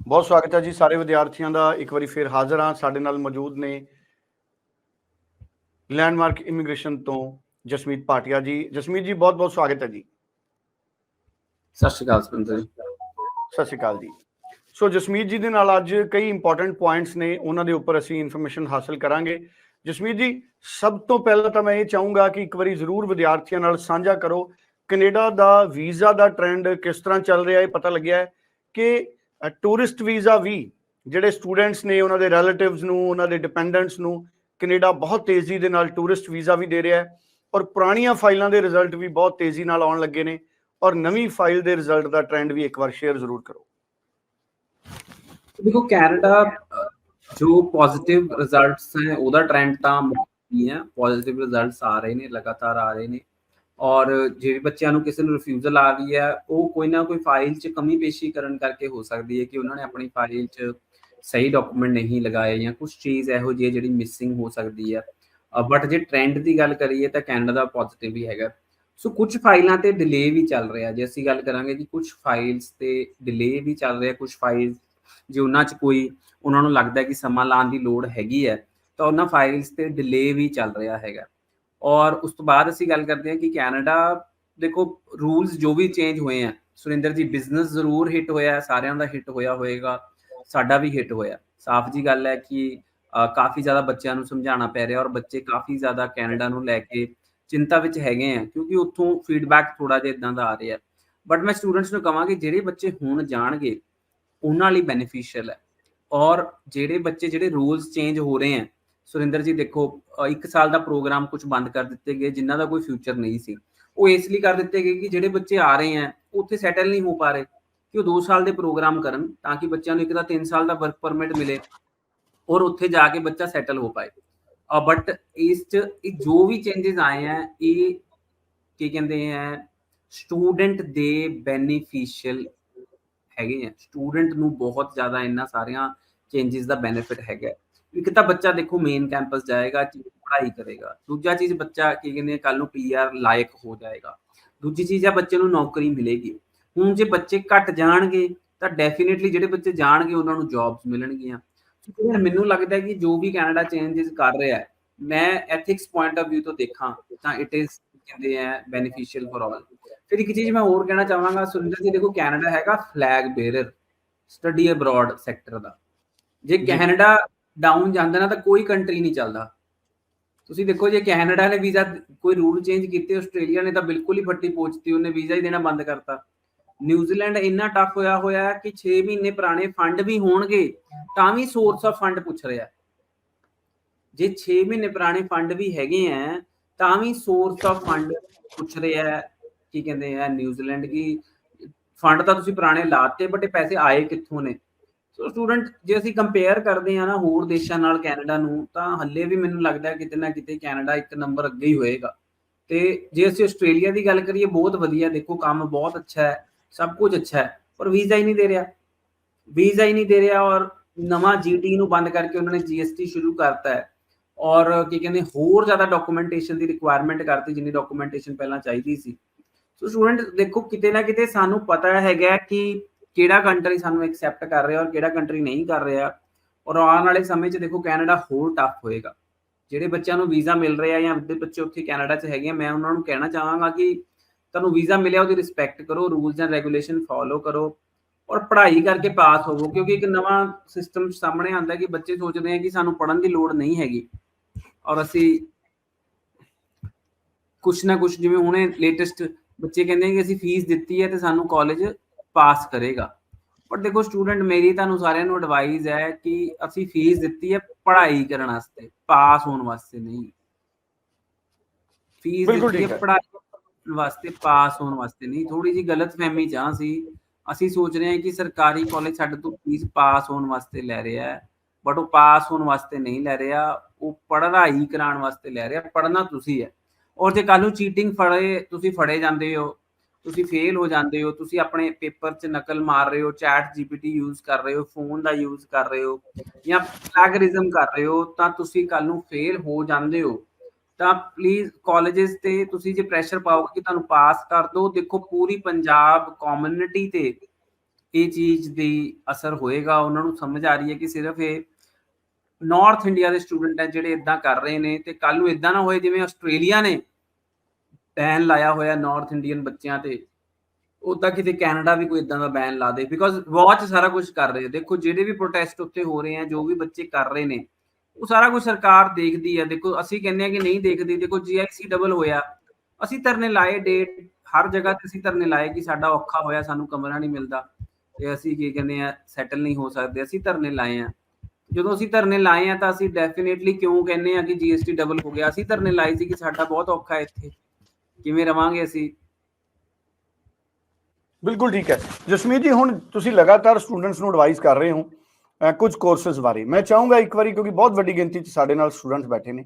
ਬਹੁਤ ਸਵਾਗਤ ਹੈ ਜੀ ਸਾਰੇ ਵਿਦਿਆਰਥੀਆਂ ਦਾ। ਇੱਕ ਵਾਰੀ ਫੇਰ ਹਾਜ਼ਰ ਹਾਂ। ਸਾਡੇ ਨਾਲ ਮੌਜੂਦ ਨੇ ਲੈਂਡਮਾਰਕ ਇਮੀਗ੍ਰੇਸ਼ਨ ਤੋਂ ਜਸਮੀਤ ਪਾਟਿਆ ਜੀ। ਜਸਮੀਤ ਜੀ ਬਹੁਤ ਬਹੁਤ ਸਵਾਗਤ ਹੈ ਜੀ। ਸਤਿ ਸ਼੍ਰੀ ਅਕਾਲ ਸੁਰਿੰਦਰ ਜੀ। ਸਤਿ ਸ਼੍ਰੀ ਅਕਾਲ ਜੀ। ਸੋ ਜਸਮੀਤ ਜੀ ਦੇ ਨਾਲ ਅੱਜ ਕਈ ਇੰਪੋਰਟੈਂਟ ਪੁਆਇੰਟਸ ਨੇ। ਉਹਨਾਂ ਦੇ ਉੱਪਰ ਅਸੀਂ ਇਨਫੋਰਮੇਸ਼ਨ ਹਾਸਲ ਕਰਾਂਗੇ। ਜਸਮੀਤ ਜੀ ਸਭ ਤੋਂ ਪਹਿਲਾਂ ਤਾਂ ਮੈਂ ਇਹ ਚਾਹੂੰਗਾ ਕਿ ਇੱਕ ਵਾਰੀ ਜ਼ਰੂਰ ਵਿਦਿਆਰਥੀਆਂ ਨਾਲ ਸਾਂਝਾ ਕਰੋ। ਕੈਨੇਡਾ ਦਾ ਵੀਜ਼ਾ ਦਾ ਟ੍ਰੈਂਡ ਕਿਸ ਤਰ੍ਹਾਂ ਚੱਲ ਰਿਹਾ ਹੈ? ਪਤਾ ਲੱਗਿਆ ਹੈ ਕਿ ਟੂਰਿਸਟ ਵੀਜ਼ਾ ਵੀ ਜਿਹੜੇ ਸਟੂਡੈਂਟਸ ਨੇ, ਉਹਨਾਂ ਦੇ ਰਿਲੇਟਿਵਸ ਨੂੰ, ਉਹਨਾਂ ਦੇ ਡਿਪੈਂਡੈਂਟਸ ਨੂੰ ਕੈਨੇਡਾ ਬਹੁਤ ਤੇਜ਼ੀ ਦੇ ਨਾਲ ਟੂਰਿਸਟ ਵੀਜ਼ਾ ਵੀ ਦੇ ਰਿਹਾ ਹੈ ਔਰ ਪੁਰਾਣੀਆਂ ਫਾਈਲਾਂ ਦੇ ਰਿਜ਼ਲਟ ਵੀ ਬਹੁਤ ਤੇਜ਼ੀ ਨਾਲ ਆਉਣ ਲੱਗੇ ਨੇ ਔਰ ਨਵੀਂ ਫਾਈਲ ਦੇ ਰਿਜ਼ਲਟ ਦਾ ਟ੍ਰੈਂਡ ਵੀ ਇੱਕ ਵਾਰ ਸ਼ੇਅਰ ਜ਼ਰੂਰ ਕਰੋ। ਦੇਖੋ, ਕੈਨੇਡਾ ਜੋ ਪੋਜ਼ਿਟਿਵ ਰਿਜ਼ਲਟਸ ਹੈ, ਉਹਦਾ ਟ੍ਰੈਂਡ ਤਾਂ ਨਹੀਂ ਹੈ ਪੋਜ਼ਿਟਿਵ ਰਿਜ਼ਲਟਸ ਆ ਰਹੇ ਨੇ, ਲਗਾਤਾਰ ਆ ਰਹੇ ਨੇ। ਔਰ ਜਿਹੜੇ ਬੱਚਿਆਂ ਨੂੰ ਕਿਸੇ ਨੂੰ ਰਿਫਿਊਜ਼ਲ ਆ ਰਹੀ ਹੈ, ਉਹ ਕੋਈ ਨਾ ਕੋਈ ਫਾਈਲ 'ਚ ਕਮੀ ਪੇਸ਼ੀ ਕਰਨ ਕਰਕੇ ਹੋ ਸਕਦੀ ਹੈ ਕਿ ਉਹਨਾਂ ਨੇ ਆਪਣੀ ਫਾਈਲ 'ਚ ਸਹੀ ਡਾਕੂਮੈਂਟ ਨਹੀਂ ਲਗਾਏ ਜਾਂ ਕੁਝ ਚੀਜ਼ ਇਹੋ ਜਿਹੀ ਹੈ ਜਿਹੜੀ ਮਿਸਿੰਗ ਹੋ ਸਕਦੀ ਹੈ। ਬਟ ਜੇ ਟ੍ਰੈਂਡ ਦੀ ਗੱਲ ਕਰੀਏ ਤਾਂ ਕੈਨੇਡਾ ਦਾ ਪੋਜ਼ਿਟਿਵ ਵੀ ਹੈਗਾ। ਸੋ ਕੁਝ ਫਾਈਲਾਂ ਤੇ ਡਿਲੇ ਵੀ ਚੱਲ ਰਿਹਾ। ਜੇ ਅਸੀਂ ਗੱਲ ਕਰਾਂਗੇ ਕਿ ਕੁਝ ਫਾਈਲਸ ਤੇ ਡਿਲੇ ਵੀ ਚੱਲ ਰਿਹਾ ਕੁਝ ਫਾਈਲ ਜੇ ਉਹਨਾਂ 'ਚ ਕੋਈ ਉਹਨਾਂ ਨੂੰ ਲੱਗਦਾ ਕਿ ਸਮਾਂ ਲਾਉਣ ਦੀ ਲੋੜ ਹੈਗੀ ਹੈ, ਤਾਂ ਉਹਨਾਂ ਫਾਈਲਸ ਤੇ ਡਿਲੇ ਵੀ ਚੱਲ ਰਿਹਾ ਹੈਗਾ। ਔਰ ਉਸ ਤੋਂ ਬਾਅਦ ਅਸੀਂ ਗੱਲ ਕਰਦੇ ਹਾਂ ਕਿ ਕੈਨੇਡਾ, ਦੇਖੋ, ਰੂਲਸ ਜੋ ਵੀ ਚੇਂਜ ਹੋਏ ਆ, ਸੁਰਿੰਦਰ ਜੀ, ਬਿਜ਼ਨਸ ਜ਼ਰੂਰ ਹਿੱਟ ਹੋਇਆ, ਸਾਰਿਆਂ ਦਾ ਹਿੱਟ ਹੋਇਆ ਹੋਏਗਾ, ਸਾਡਾ ਵੀ ਹਿੱਟ ਹੋਇਆ। ਸਾਫ਼ ਜੀ ਗੱਲ ਹੈ ਕਿ ਕਾਫੀ ਜ਼ਿਆਦਾ ਬੱਚਿਆਂ ਨੂੰ ਸਮਝਾਉਣਾ ਪੈ ਰਿਹਾ ਔਰ ਬੱਚੇ ਕਾਫੀ ਜ਼ਿਆਦਾ ਕੈਨੇਡਾ ਨੂੰ ਲੈ ਕੇ ਚਿੰਤਾ ਵਿੱਚ ਹੈਗੇ ਆ, ਕਿਉਂਕਿ ਉੱਥੋਂ ਫੀਡਬੈਕ ਥੋੜਾ ਜਿਹਾ ਇਦਾਂ ਦਾ ਆ ਰਿਹਾ। ਬਟ ਮੈਂ ਸਟੂਡੈਂਟਸ ਨੂੰ ਕਹਾਂਗੇ ਜਿਹੜੇ ਬੱਚੇ ਹੁਣ ਜਾਣਗੇ, ਉਹਨਾਂ ਲਈ ਬੈਨੀਫੀਸ਼ੀਅਲ ਹੈ। ਔਰ ਜਿਹੜੇ ਬੱਚੇ, ਜਿਹੜੇ ਰੂਲਸ ਚੇਂਜ ਹੋ ਰਹੇ ਆ ਸੁਰਿੰਦਰ ਜੀ, ਦੇਖੋ ਇੱਕ ਸਾਲ ਦਾ ਪ੍ਰੋਗਰਾਮ ਕੁਝ ਬੰਦ ਕਰ ਦਿੱਤੇ ਗਏ, ਜਿਨ੍ਹਾਂ ਦਾ ਕੋਈ ਫਿਊਚਰ ਨਹੀਂ ਸੀ। ਉਹ ਇਸ ਲਈ ਕਰ ਦਿੱਤੇ ਗਏ ਕਿ ਜਿਹੜੇ ਬੱਚੇ ਆ ਰਹੇ ਆ ਉੱਥੇ ਸੈਟਲ ਨਹੀਂ ਹੋ ਪਾ ਰਹੇ ਕਿ ਉਹ 2 ਸਾਲ ਦੇ ਪ੍ਰੋਗਰਾਮ ਕਰਨ ਤਾਂ ਕਿ ਬੱਚਿਆਂ ਨੂੰ ਇੱਕ ਤਾਂ 3 ਸਾਲ ਦਾ ਵਰਕ ਪਰਮਿਟ ਮਿਲੇ ਔਰ ਉੱਥੇ ਜਾ ਕੇ ਬੱਚਾ ਸੈਟਲ ਹੋ ਪਾਏ। ਬਟ ਇਸ ਚ ਇਹ ਜੋ ਵੀ ਚੇਂजेस ਆਏ ਆ ਇਹ ਕੀ ਕਹਿੰਦੇ ਆ ਸਟੂਡੈਂਟ ਦੇ ਬੈਨੀਫੀਸ਼ੀਅਲ ਹੈਗੇ ਆ ਸਟੂਡੈਂਟ ਨੂੰ ਬਹੁਤ ਜ਼ਿਆਦਾ ਇਹਨਾਂ ਸਾਰਿਆਂ ਚੇਂजेस ਦਾ ਬੈਨੀਫਿਟ ਹੈਗਾ ਇੱਕ ਤਾਂ ਬੱਚਾ ਦੇਖੋ ਮੇਨ ਕੈਂਪਸ ਜਾਏਗਾ ਪੜ੍ਹਾਈ ਕਰੇਗਾ। ਦੂਜਾ ਚੀਜ਼ ਬੱਚਾ ਕੀ ਕਹਿੰਦੇ ਕੱਲ ਨੂੰ ਪੀਆਰ ਲਾਇਕ ਹੋ ਜਾਏਗਾ। ਦੂਜੀ ਚੀਜ਼ ਆ ਬੱਚੇ ਨੂੰ ਨੌਕਰੀ ਮਿਲੇਗੀ। ਹੁਣ ਜੇ ਬੱਚੇ ਘਟ ਜਾਣਗੇ ਤਾਂ ਡੈਫੀਨਿਟਲੀ ਜਿਹੜੇ ਬੱਚੇ ਜਾਣਗੇ ਉਹਨਾਂ ਨੂੰ ਜੌਬਸ ਮਿਲਣਗੀਆਂ। ਕਿਉਂਕਿ ਮੈਨੂੰ ਲੱਗਦਾ ਹੈ ਕਿ ਜੋ ਵੀ ਕੈਨੇਡਾ ਚੇਂਜਸ ਕਰ ਰਿਹਾ ਹੈ ਮੈਂ ਐਥਿਕਸ ਪੁਆਇੰਟ ਆਫ View ਤੋਂ ਦੇਖਾਂ ਤਾਂ ਇਟ ਇਜ਼ ਕਹਿੰਦੇ ਆ ਬੈਨੀਫੀਸ਼ੀਅਲ ਫॉर ਆਲ ਫਿਰ ਇੱਕ ਚੀਜ਼ ਮੈਂ ਹੋਰ ਕਹਿਣਾ ਚਾਹਾਂਗਾ ਸੁਰਿੰਦਰ ਜੀ ਦੇਖੋ ਕੈਨੇਡਾ ਹੈਗਾ flag bearer study abroad sector ਦਾ। ਜੇ ਕੈਨੇਡਾ ਡਾਊਨ ਜਾਂਦਾ ਨਾ ਤਾਂ ਕੋਈ ਕੰਟਰੀ ਨਹੀਂ ਚੱਲਦਾ। ਤੁਸੀਂ ਦੇਖੋ ਜੇ ਕੈਨੇਡਾ ਨੇ ਵੀਜ਼ਾ ਕੋਈ ਰੂਲ ਚੇਂਜ ਕੀਤੇ, ਆਸਟ੍ਰੇਲੀਆ ਨੇ ਤਾਂ ਬਿਲਕੁਲ ਹੀ ਫੱਟੀ ਪੋਚਤੀ ਉਹਨੇ ਵੀਜ਼ਾ ਹੀ ਦੇਣਾ ਬੰਦ ਕਰਤਾ। ਨਿਊਜ਼ੀਲੈਂਡ ਇੰਨਾ ਟਫ ਹੋਇਆ ਹੋਇਆ ਹੈ ਕਿ 6 ਮਹੀਨੇ ਪੁਰਾਣੇ ਫੰਡ ਵੀ ਹੋਣਗੇ, ਤਾਂ ਵੀ ਸੋਰਸ ਆਫ ਫੰਡ ਪੁੱਛ ਰਿਹਾ। ਜੇ 6 ਮਹੀਨੇ ਪੁਰਾਣੇ ਫੰਡ ਵੀ ਹੈਗੇ ਆ, ਤਾਂ ਵੀ ਸੋਰਸ ਆਫ ਫੰਡ ਪੁੱਛ ਰਿਹਾ ਹੈ, ਕੀ ਕਹਿੰਦੇ ਆ ਨਿਊਜ਼ੀਲੈਂਡ ਕੀ ਫੰਡ ਤਾਂ ਤੁਸੀਂ ਪੁਰਾਣੇ ਲਾਤੇ ਬਟ ਇਹ ਪੈਸੇ ਆਏ ਕਿੱਥੋਂ ਨੇ? ਸੋ ਸਟੂਡੈਂਟ ਜੇ ਅਸੀਂ ਕੰਪੇਅਰ ਕਰਦੇ ਆ ਨਾ ਹੋਰ ਦੇਸ਼ਾਂ ਨਾਲ ਕੈਨੇਡਾ ਨੂੰ, ਤਾਂ ਹੱਲੇ ਵੀ ਮੈਨੂੰ ਲੱਗਦਾ ਕਿਤੇ ਨਾ ਕਿਤੇ ਕੈਨੇਡਾ ਇੱਕ ਨੰਬਰ ਅੱਗੇ ਹੀ ਹੋਏਗਾ। ਤੇ ਜੇ ਅਸੀਂ ਆਸਟ੍ਰੇਲੀਆ ਦੀ ਗੱਲ ਕਰੀਏ, ਬਹੁਤ ਵਧੀਆ, ਦੇਖੋ ਕੰਮ ਬਹੁਤ ਅੱਛਾ ਹੈ, ਸਭ ਕੁਝ ਅੱਛਾ ਹੈ, ਪਰ ਵੀਜ਼ਾ ਹੀ ਨਹੀਂ ਦੇ ਰਿਹਾ। ਵੀਜ਼ਾ ਹੀ ਨਹੀਂ ਦੇ ਰਿਹਾ ਔਰ ਨਵਾਂ ਜੀਟੀ ਨੂੰ ਬੰਦ ਕਰਕੇ ਉਹਨਾਂ ਨੇ ਜੀਐਸਟੀ ਸ਼ੁਰੂ ਕਰਤਾ ਹੈ। ਔਰ ਕੀ ਕਹਿੰਦੇ, ਹੋਰ ਜ਼ਿਆਦਾ ਡਾਕੂਮੈਂਟੇਸ਼ਨ ਦੀ ਰਿਕੁਆਇਰਮੈਂਟ ਕਰਤੀ, ਜਿੰਨੀ ਡਾਕੂਮੈਂਟੇਸ਼ਨ ਪਹਿਲਾਂ ਚਾਹੀਦੀ ਸੀ। ਸੋ ਸਟੂਡੈਂਟ ਦੇਖੋ ਕਿਤੇ ਨਾ ਕਿਤੇ ਸਾਨੂੰ ਪਤਾ ਹੈਗਾ ਕਿ ਕਿਹੜਾ ਕੰਟਰੀ ਸਾਨੂੰ ਐਕਸੈਪਟ ਕਰ ਰਿਹਾ ਔਰ ਕਿਹੜਾ ਕੰਟਰੀ ਨਹੀਂ ਕਰ ਰਿਹਾ, ਔਰ ਆਉਣ ਵਾਲੇ ਸਮੇਂ 'ਚ ਦੇਖੋ ਕੈਨੇਡਾ ਹੋਰ ਟਫ ਹੋਏਗਾ। ਜਿਹੜੇ ਬੱਚਿਆਂ ਨੂੰ ਵੀਜ਼ਾ ਮਿਲ ਰਿਹਾ ਜਾਂ ਅੱਧੇ ਬੱਚੇ ਉੱਥੇ ਕੈਨੇਡਾ 'ਚ ਹੈਗੇ ਮੈਂ ਉਹਨਾਂ ਨੂੰ ਕਹਿਣਾ ਚਾਹਾਂਗਾ ਕਿ ਤੁਹਾਨੂੰ ਵੀਜ਼ਾ ਮਿਲਿਆ, ਉਹਦੀ ਰਿਸਪੈਕਟ ਕਰੋ ਰੂਲਸ ਐਂਡ ਰੈਗੂਲੇਸ਼ਨ ਫੋਲੋ ਕਰੋ, ਔਰ ਪੜ੍ਹਾਈ ਕਰਕੇ ਪਾਸ ਹੋਵੋ, ਕਿਉਂਕਿ ਇੱਕ ਨਵਾਂ ਸਿਸਟਮ ਸਾਹਮਣੇ ਆਉਂਦਾ ਕਿ ਬੱਚੇ ਸੋਚਦੇ ਆ ਕਿ ਸਾਨੂੰ ਪੜ੍ਹਨ ਦੀ ਲੋੜ ਨਹੀਂ ਹੈਗੀ। ਔਰ ਅਸੀਂ ਕੁਛ ਨਾ ਕੁਛ ਜਿਵੇਂ ਹੁਣੇ ਲੇਟੈਸਟ ਬੱਚੇ ਕਹਿੰਦੇ ਕਿ ਅਸੀਂ ਫੀਸ ਦਿੱਤੀ ਹੈ ਤੇ ਸਾਨੂੰ ਕਾਲਜ ਪਾਸ ਕਰੇਗਾ। ਪਰ ਦੇਖੋ ਸਟੂਡੈਂਟ ਮੇਰੀ ਤੁਹਾਨੂੰ ਸਾਰਿਆਂ ਨੂੰ ਐਡਵਾਈਸ ਹੈ ਕਿ ਅਸੀਂ ਫੀਸ ਦਿੱਤੀ ਹੈ ਪੜ੍ਹਾਈ ਕਰਨ ਵਾਸਤੇ ਪਾਸ ਹੋਣ ਵਾਸਤੇ ਨਹੀਂ। ਫੀਸ ਦਿੱਤੀ ਹੈ ਪੜ੍ਹਾਈ ਵਾਸਤੇ ਪਾਸ ਹੋਣ ਵਾਸਤੇ ਨਹੀਂ। ਥੋੜੀ ਜੀ ਗਲਤ ਫਹਿਮੀ ਚਾਹ ਸੀ ਅਸੀਂ। ਸੋਚ ਰਹੇ ਹਾਂ ਕਿ ਸਰਕਾਰੀ ਕਾਲਜ ਸਾਡੇ ਤੋਂ ਫੀਸ ਪਾਸ ਹੋਣ ਵਾਸਤੇ ਲੈ ਰਿਹਾ ਹੈ। ਬਟ ਉਹ ਪਾਸ ਹੋਣ ਵਾਸਤੇ ਨਹੀਂ ਲੈ ਰਿਹਾ। ਉਹ ਪੜ੍ਹਾਈ ਕਰਾਉਣ ਵਾਸਤੇ ਲੈ ਰਿਹਾ। ਪੜ੍ਹਨਾ ਤੁਸੀਂ ਹੈ। ਔਰ ਜੇ ਕੱਲ ਨੂੰ ਚੀਟਿੰਗ ਫੜੇ ਤੁਸੀਂ ਫੜੇ ਜਾਂਦੇ ਹੋ ਤੁਸੀਂ ਫੇਲ ਹੋ ਜਾਂਦੇ ਹੋ, ਤੁਸੀਂ ਆਪਣੇ ਪੇਪਰ 'ਚ ਨਕਲ ਮਾਰ ਰਹੇ ਹੋ ਚੈਟ ਜੀਪੀਟੀ ਯੂਜ਼ ਕਰ ਰਹੇ ਹੋ ਫੋਨ ਦਾ ਯੂਜ਼ ਕਰ ਰਹੇ ਹੋ ਜਾਂ ਪਲੈਗਰਿਜ਼ਮ ਕਰ ਰਹੇ ਹੋ, ਤਾਂ ਤੁਸੀਂ ਕੱਲ ਨੂੰ ਫੇਲ ਹੋ ਜਾਂਦੇ ਹੋ। ਤਾਂ ਪਲੀਜ਼ ਕਾਲਜਸ ਤੇ ਤੁਸੀਂ ਜੇ ਪ੍ਰੈਸ਼ਰ ਪਾਓਗੇ ਕਿ ਤੁਹਾਨੂੰ ਪਾਸ ਕਰ ਦੋ, ਦੇਖੋ ਪੂਰੀ ਪੰਜਾਬ ਕਮਿਊਨਿਟੀ ਤੇ ਇਹ ਚੀਜ਼ ਦੀ ਅਸਰ ਹੋਏਗਾ। ਉਹਨਾਂ ਨੂੰ ਸਮਝ ਆ ਰਹੀ ਹੈ ਕਿ ਸਿਰਫ ਇਹ ਨਾਰਥ ਇੰਡੀਆ ਦੇ ਸਟੂਡੈਂਟ ਹੈ ਜਿਹੜੇ ਇਦਾਂ ਕਰ ਰਹੇ ਨੇ ਤੇ ਕੱਲ ਨੂੰ ਇਦਾਂ ਨਾ ਹੋਏ ਜਿਵੇਂ ਆਸਟ੍ਰੇਲੀਆ ਨੇ ਬੈਨ ਲਾਇਆ ਹੋਇਆ ਨਾਰਥ ਇੰਡੀਅਨ ਬੱਚਿਆਂ ਤੇ ਉਦਾਂ ਕਿਤੇ ਕੈਨੇਡਾ ਵੀ ਕੋਈ ਇਦਾਂ ਦਾ ਬੈਨ ਲਾ ਦੇ ਬਿਕੋਜ਼ ਵਾਚ ਸਾਰਾ ਕੁਝ ਕਰ ਰਹੇ ਦੇਖੋ, ਜਿਹੜੇ ਵੀ ਪ੍ਰੋਟੈਸਟ ਉੱਥੇ ਹੋ ਰਹੇ ਆ, ਜੋ ਵੀ ਬੱਚੇ ਕਰ ਰਹੇ ਨੇ, ਉਹ ਸਾਰਾ ਕੁਝ ਸਰਕਾਰ ਦੇਖਦੀ ਹੈ ਦੇਖੋ, ਅਸੀਂ ਕਹਿੰਦੇ ਆ ਕਿ ਨਹੀਂ ਦੇਖਦੀ, ਦੇਖੋ ਜੀਆਈਸੀ ਡਬਲ ਹੋਇਆ। ਅਸੀਂ ਧਰਨੇ ਲਾਏ ਡੇਟ ਹਰ ਜਗ੍ਹਾ ਤੇ ਅਸੀਂ ਧਰਨੇ ਲਾਏ ਕਿ ਸਾਡਾ ਔਖਾ ਹੋਇਆ, ਸਾਨੂੰ ਕਮਰਾ ਨਹੀਂ ਮਿਲਦਾ। ਤੇ ਅਸੀਂ ਕੀ ਕਹਿੰਦੇ ਆ ਸੈਟਲ ਨਹੀਂ ਹੋ ਸਕਦੇ, ਅਸੀਂ ਧਰਨੇ ਲਾਏ ਆ। ਜਦੋਂ ਅਸੀਂ ਧਰਨੇ ਲਾਏ ਆ ਤਾਂ ਅਸੀਂ ਡੈਫੀਨੇਟਲੀ ਕਿਉਂ ਕਹਿੰਦੇ ਆ ਕਿ ਜੀਐਸਟੀ ਡਬਲ ਹੋ ਗਿਆ? ਅਸੀਂ ਧਰਨੇ ਲਾਏ ਸੀ ਕਿ ਸਾਡਾ ਬਹੁਤ ਔਖਾ ਇੱਥੇ। ਕਿਵੇਂ ਰਵਾਂਗੇ ਅਸੀਂ? ਬਿਲਕੁਲ ਠੀਕ ਹੈ। ਜਸਮੀਤ ਜੀ, ਹੁਣ ਤੁਸੀਂ ਲਗਾਤਾਰ ਸਟੂਡੈਂਟਸ ਨੂੰ ਐਡਵਾਈਸ ਕਰ ਰਹੇ ਹੋ ਕੁਝ ਕੋਰਸਸ ਬਾਰੇ। ਮੈਂ ਚਾਹੂੰਗਾ ਇੱਕ ਵਾਰੀ, ਕਿਉਂਕਿ ਬਹੁਤ ਵੱਡੀ ਗਿਣਤੀ 'ਚ ਸਾਡੇ ਨਾਲ ਸਟੂਡੈਂਟਸ ਬੈਠੇ ਨੇ,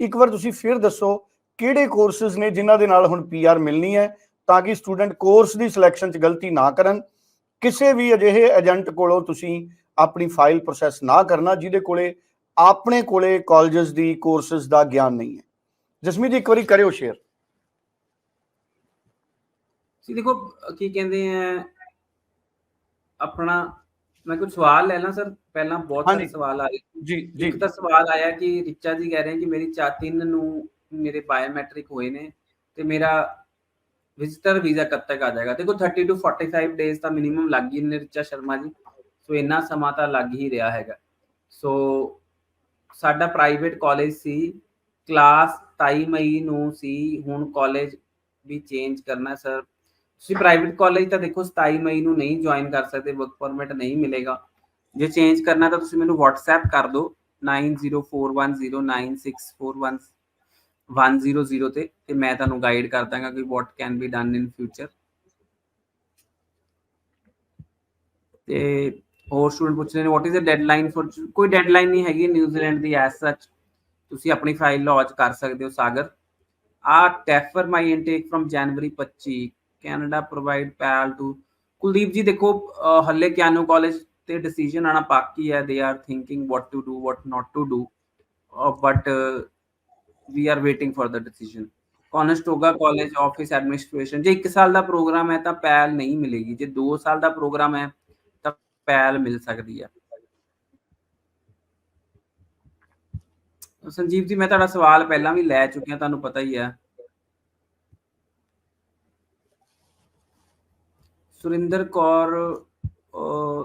ਇੱਕ ਵਾਰ ਤੁਸੀਂ ਫਿਰ ਦੱਸੋ ਕਿਹੜੇ ਕੋਰਸਸ ਨੇ ਜਿਨ੍ਹਾਂ ਦੇ ਨਾਲ ਹੁਣ ਪੀਆਰ ਮਿਲਣੀ ਹੈ, ਤਾਂ ਕਿ ਸਟੂਡੈਂਟ ਕੋਰਸ ਦੀ ਸਿਲੈਕਸ਼ਨ 'ਚ ਗਲਤੀ ਨਾ ਕਰਨ। ਕਿਸੇ ਵੀ ਅਜਿਹੇ ਏਜੰਟ ਕੋਲੋਂ ਤੁਸੀਂ ਆਪਣੀ ਫਾਈਲ ਪ੍ਰੋਸੈਸ ਨਾ ਕਰਨਾ, ਜਿਹਦੇ ਕੋਲੇ ਆਪਣੇ ਕੋਲੇ ਕਾਲਜਸ ਦੀ ਕੋਰਸਸ ਦਾ ਗਿਆਨ ਨਹੀਂ ਹੈ। ਜਸਮੀਤ ਜੀ, ਇੱਕ ਵਾਰੀ ਕਰਿਓ ਸ਼ੇਅਰ ਸੀ ਦੇਖੋ ਕੀ ਕਹਿੰਦੇ ਆ ਆਪਣਾ ਮੈਂ ਕੁਝ ਸਵਾਲ ਲੈ ਲਾਂ ਸਰ ਪਹਿਲਾਂ ਬਹੁਤ ਸਾਰੇ। ਸਵਾਲ ਆਏ। ਜੀ ਜੀ। ਇੱਕ ਤਾਂ ਸਵਾਲ ਆਇਆ ਕਿ ਰਿਚਾ ਜੀ ਕਹਿ ਰਹੇ ਕਿ ਮੇਰੀ ਚਾ ਤਿੰਨ ਨੂੰ ਮੇਰੇ ਬਾਇਓਮੈਟ੍ਰਿਕ ਹੋਏ ਨੇ ਤੇ ਮੇਰਾ ਵਿਜ਼ਿਟਰ ਵੀਜ਼ਾ ਕਦ ਤੱਕ ਆ ਜਾਏਗਾ? ਦੇਖੋ 30 ਟੂ 45 ਡੇਜ਼ ਤਾਂ ਮਿਨੀਮਮ ਲੱਗ ਹੀ ਨੇ ਰਿਚਾ ਸ਼ਰਮਾ ਜੀ। ਸੋ ਇੰਨਾ ਸਮਾਂ ਤਾਂ ਲੱਗ ਹੀ ਰਿਹਾ ਹੈਗਾ। ਸੋ ਸਾਡਾ ਪ੍ਰਾਈਵੇਟ ਕਾਲਜ ਸੀ ਕਲਾਸ 27 ਮਈ ਨੂੰ ਸੀ ਹੁਣ ਕਾਲਜ ਵੀ ਚੇਂਜ ਕਰਨਾ ਸਰ। ਤੁਸੀਂ ਪ੍ਰਾਈਵੇਟ ਕਾਲਜ ਤਾਂ ਦੇਖੋ 27 ਮਈ ਨੂੰ ਨਹੀਂ ਜੁਆਇਨ ਕਰ ਸਕਦੇ ਵਰਕ ਪਰਮਿਟ ਨਹੀਂ ਮਿਲੇਗਾ। ਜੇ ਚੇਂਜ ਕਰਨਾ ਤਾਂ ਤੁਸੀਂ ਮੈਨੂੰ WhatsApp ਕਰ ਦਿਓ 904109641100 ਤੇ ਤੇ ਮੈਂ ਤੁਹਾਨੂੰ ਗਾਈਡ ਕਰ ਦਾਂਗਾ ਕਿ what can be done in future ਤੇ ਹੋਰ ਸਟੂਡੈਂਟ ਪੁੱਛ ਰਹੇ ਨੇ what is the deadline for ਕੋਈ ਡੈਡਲਾਈਨ ਨਹੀਂ ਹੈਗੀ ਨਿਊਜ਼ੀਲੈਂਡ ਦੀ ਐਸ ਸੱਚ ਤੁਸੀਂ ਆਪਣੀ ਫਾਈਲ ਲੌਂਚ ਕਰ ਸਕਦੇ ਹੋ, Sagar. I transfer my intake from January 25 Canada provide PAL too. Kuldeep ji, ਦੇਖੋ ਹੱਲੇ ਕਿਆਨੋ ਕਾਲਜ ਤੇ ਡਿਸੀਜਨ ਆਣਾ ਬਾਕੀ ਹੈ। They are thinking what to do what not to do but we are waiting for the decision Conestoga college office administration ਜੇ 1 ਸਾਲ ਦਾ programme ਹੈ ਤਾਂ ਪੈਲ ਨਹੀਂ ਮਿਲੇਗੀ। ਜੇ 2 ਸਾਲ ਦਾ ਪ੍ਰੋਗਰਾਮ ਹੈ ਤਾਂ ਪੈਲ ਮਿਲ ਸਕਦੀ ਹੈ। ਸੰਜੀਵ ਜੀ, ਮੈਂ ਤੁਹਾਡਾ ਸਵਾਲ ਪਹਿਲਾਂ ਵੀ ਲੈ ਚੁੱਕਿਆ, ਤੁਹਾਨੂੰ ਪਤਾ ਹੀ ਹੈ। ਸੁਰਿੰਦਰ ਕੌਰ ਅਹ,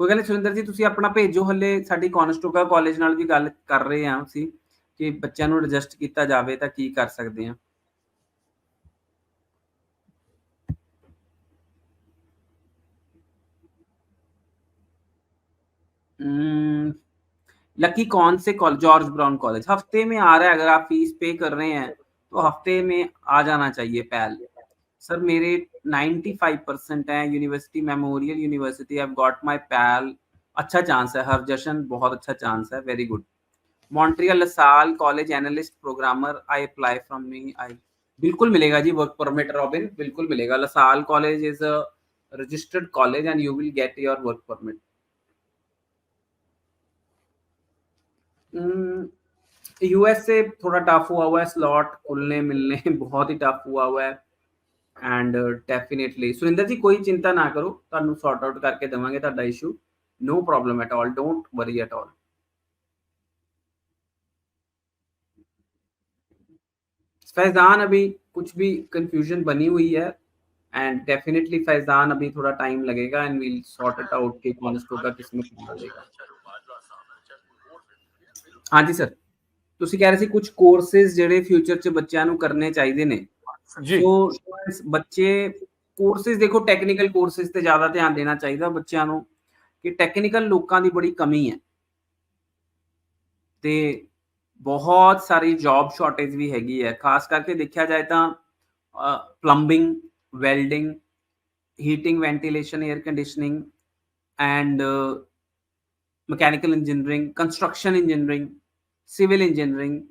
ਕੋਈ ਗੱਲ ਨਹੀਂ ਸੁਰਿੰਦਰ ਜੀ ਤੁਸੀਂ ਆਪਣਾ ਭੇਜੋ ਹੱਲੇ ਸਾਡੀ ਕੌਨਸਟੋਗਾ ਕਾਲਜ ਨਾਲ ਵੀ ਗੱਲ ਕਰ ਰਹੇ ਹਾਂ ਅਸੀਂ ਕਿ ਬੱਚਿਆਂ ਨੂੰ ਐਡਜਸਟ ਕੀਤਾ ਜਾਵੇ ਤਾਂ ਕੀ ਕਰ ਸਕਦੇ ਹਾਂ हम्म, लकी कौन से कॉलेज जॉर्ज ब्राउन कॉलेज हफ्ते में आ रहा है अगर आप फीस पे कर रहे हैं तो हफ्ते में आ जाना चाहिए पैल सर मेरे 95 परसेंट है university memorial university I got my PAL अच्छा चांस है हर जशन बहुत अच्छा चांस है very good Montreal लसाल college analyst programmer I apply from me आई बिल्कुल मिलेगा जी वर्क परमिट रॉबिन बिल्कुल मिलेगा। लसाल college is a registered college and you will get your work permit USA थोड़ा टफ हुआ हुआ है स्लॉट खुलने मिलने बहुत ही टफ हुआ हुआ है। ਐਂਡ ਡੈਫੀਨਿਟਲੀ ਸੁਰਿੰਦਰ ਜੀ ਕੋਈ ਚਿੰਤਾ ਨਾ ਕਰੋ ਤੁਹਾਨੂੰ ਸੌਰਟ ਆਊਟ ਕਰਕੇ ਦੇਵਾਂਗੇ ਤੁਹਾਡਾ issue no problem at all don't worry at all Faizan अभी कुछ भी कंफ्यूजन बनी हुई है एंड डेफिनेटली फैजान अभी थोड़ा टाइम लगेगा and we'll sort it out कि कौन होगा किसमें कौन लगेगा हाँ जी सर ਤੁਸੀਂ ਕਹਿ ਰਹੇ ਸੀ ਕੁਝ ਕੋਰਸਸ ਜਿਹੜੇ ਫਿਊਚਰ 'ਚ ਬੱਚਿਆਂ ਨੂੰ ਕਰਨੇ ਚਾਹੀਦੇ ਨੇ ਜੀ। ਸੋ ਬੱਚੇ ਕੋਰਸਿਸ ਦੇਖੋ ਟੈਕਨੀਕਲ ਕੋਰਸਿਸ ਤੇ ਜ਼ਿਆਦਾ ਧਿਆਨ ਦੇਣਾ ਚਾਹੀਦਾ ਬੱਚਿਆਂ ਨੂੰ ਕਿ ਟੈਕਨੀਕਲ ਲੋਕਾਂ ਦੀ ਬੜੀ ਕਮੀ ਹੈ। ਤੇ ਬਹੁਤ ਸਾਰੀ ਜੌਬ ਸ਼ਾਰਟੇਜ ਵੀ ਹੈਗੀ ਹੈ। ਖਾਸ ਕਰਕੇ ਦੇਖਿਆ ਜਾਏ ਤਾਂ plumbing welding heating ventilation air conditioning and mechanical engineering construction engineering civil engineering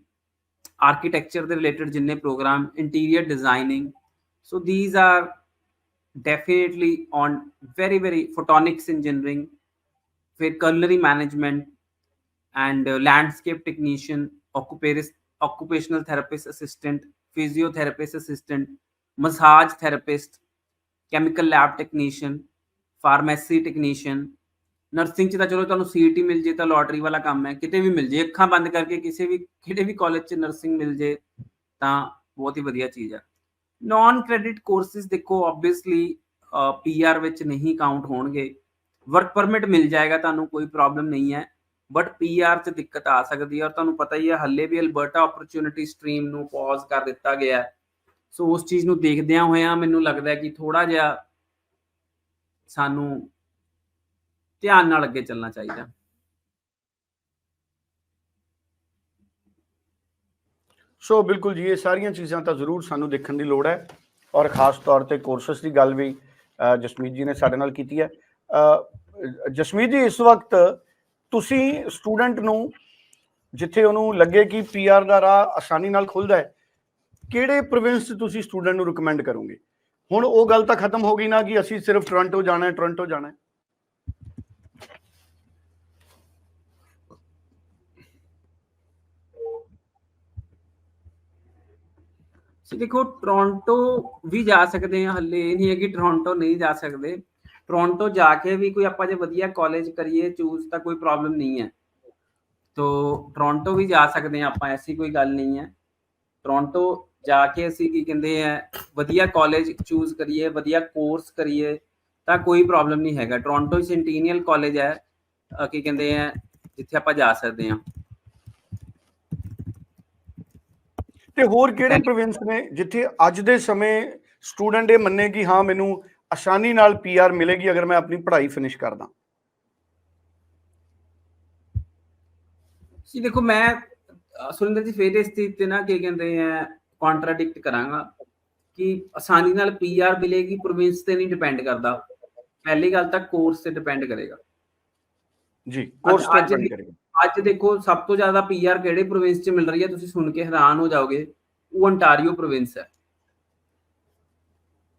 architecture related jinne program interior designing so these are definitely on very very photonics engineering where culinary management and uh, landscape technician occupational therapist assistant physiotherapist assistant massage therapist chemical lab technician pharmacy technician nursing 'ਚ ਤਾਂ ਚਲੋ ਤੁਹਾਨੂੰ ਸੀਟੀ ਮਿਲ ਜੇ, ਤਾਂ lottery ਵਾਲਾ ਕੰਮ ਹੈ। ਕਿਤੇ ਵੀ ਮਿਲ ਜੇ, ਅੱਖਾਂ ਬੰਦ ਕਰਕੇ ਕਿਸੇ ਵੀ ਕਿਹੜੇ ਵੀ ਕਾਲਜ 'ਚ ਨਰਸਿੰਗ ਮਿਲ ਜੇ, ਤਾਂ ਬਹੁਤ ਹੀ ਵਧੀਆ ਚੀਜ਼ ਆ ਨਾਨ ਕ੍ਰੈਡਿਟ ਕੋਰਸਿਸ ਦੇਖੋ ਆਬਵੀਅਸਲੀ ਪੀਆਰ ਵਿੱਚ ਨਹੀਂ ਕਾਊਂਟ ਹੋਣਗੇ। ਵਰਕ ਪਰਮਿਟ ਮਿਲ ਜਾਏਗਾ ਤੁਹਾਨੂੰ, ਕੋਈ ਪ੍ਰੋਬਲਮ ਨਹੀਂ ਹੈ। ਬਟ ਪੀਆਰ 'ਚ ਦਿੱਕਤ ਆ ਸਕਦੀ ਹੈ ਔਰ ਤੁਹਾਨੂੰ ਪਤਾ ਹੀ ਹੈ, ਹੱਲੇ ਵੀ ਅਲਬਰਟਾ ਓਪਰਚੁਨਿਟੀ ਸਟਰੀਮ ਨੂੰ ਪੌਜ਼ ਕਰ ਦਿੱਤਾ ਗਿਆ ਸੋ ਉਸ ਚੀਜ਼ ਨੂੰ ਦੇਖਦਿਆਂ ਹੋਇਆਂ ਮੈਨੂੰ ਲੱਗਦਾ ਹੈ ਕਿ ਥੋੜਾ ਜਿਹਾ ਸਾਨੂੰ ਧਿਆਨ ਨਾਲ ਅੱਗੇ ਚੱਲਣਾ ਚਾਹੀਦਾ। ਸੋ ਬਿਲਕੁਲ ਜੀ, ਇਹ ਸਾਰੀਆਂ ਚੀਜ਼ਾਂ ਤਾਂ ਜ਼ਰੂਰ ਸਾਨੂੰ ਦੇਖਣ ਦੀ ਲੋੜ ਹੈ ਔਰ ਖਾਸ ਤੌਰ ਤੇ ਕੋਰਸਸ ਦੀ ਗੱਲ ਵੀ ਜਸਮੀਤ ਜੀ ਨੇ ਸਾਡੇ ਨਾਲ ਕੀਤੀ ਹੈ। ਜਸਮੀਤ ਜੀ, ਇਸ ਵਕਤ ਤੁਸੀਂ ਸਟੂਡੈਂਟ ਨੂੰ ਜਿੱਥੇ ਉਹਨੂੰ ਲੱਗੇ ਕਿ ਪੀਆਰ ਦਾ ਰਾਹ ਆਸਾਨੀ ਨਾਲ ਖੁੱਲਦਾ ਹੈ, ਕਿਹੜੇ ਪ੍ਰੋਵਿੰਸ 'ਚ ਤੁਸੀਂ ਸਟੂਡੈਂਟ ਨੂੰ ਰეკਮੈਂਡ ਕਰੋਗੇ? ਹੁਣ ਉਹ ਗੱਲ ਤਾਂ ਖਤਮ ਹੋ ਗਈ ਨਾ ਕਿ ਅਸੀਂ ਸਿਰਫ ਟੋਰਾਂਟੋ ਜਾਣਾ ਹੈ ਟੋਰਾਂਟੋ ਜਾਣਾ ਹੈ। ਸੋ। ਦੇਖੋ ਟੋਰਾਂਟੋ ਵੀ ਜਾ ਸਕਦੇ ਆ ਹੱਲੇ ਇਹ ਨਹੀਂ ਹੈ ਕਿ ਟੋਰਾਂਟੋ ਨਹੀਂ ਜਾ ਸਕਦੇ। ਟੋਰਾਂਟੋ ਜਾ ਕੇ ਵੀ ਕੋਈ ਆਪਾਂ ਜੇ ਵਧੀਆ ਕਾਲਜ ਕਰੀਏ ਚੂਜ਼ ਤਾਂ ਕੋਈ ਪ੍ਰੋਬਲਮ ਨਹੀਂ ਹੈ। ਤੋ ਟੋਰਾਂਟੋ ਵੀ ਜਾ ਸਕਦੇ ਆ ਆਪਾਂ, ਐਸੀ ਕੋਈ ਗੱਲ ਨਹੀਂ ਹੈ। ਟੋਰਾਂਟੋ ਜਾ ਕੇ ਅਸੀਂ ਕੀ ਕਹਿੰਦੇ ਆ, ਵਧੀਆ ਕਾਲਜ ਚੂਜ਼ ਕਰੀਏ, ਵਧੀਆ ਕੋਰਸ ਕਰੀਏ, ਤਾਂ ਕੋਈ ਪ੍ਰੋਬਲਮ ਨਹੀਂ ਹੈਗਾ। ਟੋਰਾਂਟੋ ਸੈਂਟੀਨੀਅਲ ਕਾਲਜ ਹੈ ਕੀ ਕਹਿੰਦੇ ਆ, ਜਿੱਥੇ ਆਪਾਂ ਜਾ ਸਕਦੇ ਆ ਤੇ ਹੋਰ ਕਿਹੜੇ ਪ੍ਰੋਵਿੰਸ ਨੇ ਜਿੱਥੇ ਅੱਜ ਦੇ ਸਮੇਂ ਸਟੂਡੈਂਟ ਇਹ ਮੰਨੇ ਕਿ ਹਾਂ ਮੈਨੂੰ ਆਸਾਨੀ ਨਾਲ ਪੀਆਰ ਮਿਲੇਗੀ ਅਗਰ ਮੈਂ ਆਪਣੀ ਪੜ੍ਹਾਈ ਫਿਨਿਸ਼ ਕਰਦਾ। ਜੀ ਦੇਖੋ ਮੈਂ ਸੁਰਿੰਦਰ ਜੀ ਫੇਰ ਇਸ ਚੀਜ਼ ਤੇ ਨਾ ਕੀ ਕਹਿੰਦੇ ਆ ਕੰਟਰਾਡਿਕਟ ਕਰਾਂਗਾ ਕਿ ਆਸਾਨੀ ਨਾਲ ਪੀਆਰ ਮਿਲੇਗੀ ਪ੍ਰੋਵਿੰਸ ਤੇ ਨਹੀਂ ਡਿਪੈਂਡ ਕਰਦਾ। ਪਹਿਲੀ ਗੱਲ ਤਾਂ ਕੋਰਸ ਤੇ ਡਿਪੈਂਡ ਕਰੇਗਾ। ਜੀ ਕੋਰਸ ਤੇ ਡਿਪੈਂਡ ਕਰੇਗਾ। ਅੱਜ ਦੇਖੋ ਸਭ ਤੋਂ ਜ਼ਿਆਦਾ ਪੀਆਰ ਕਿਹੜੇ ਪ੍ਰੋਵਿੰਸ 'ਚ ਮਿਲ ਰਹੀ ਹੈ? ਤੁਸੀਂ ਸੁਣ ਕੇ ਹੈਰਾਨ ਹੋ ਜਾਓਗੇ। ਉਹ ontario ਪ੍ਰੋਵਿੰਸ ਹੈ।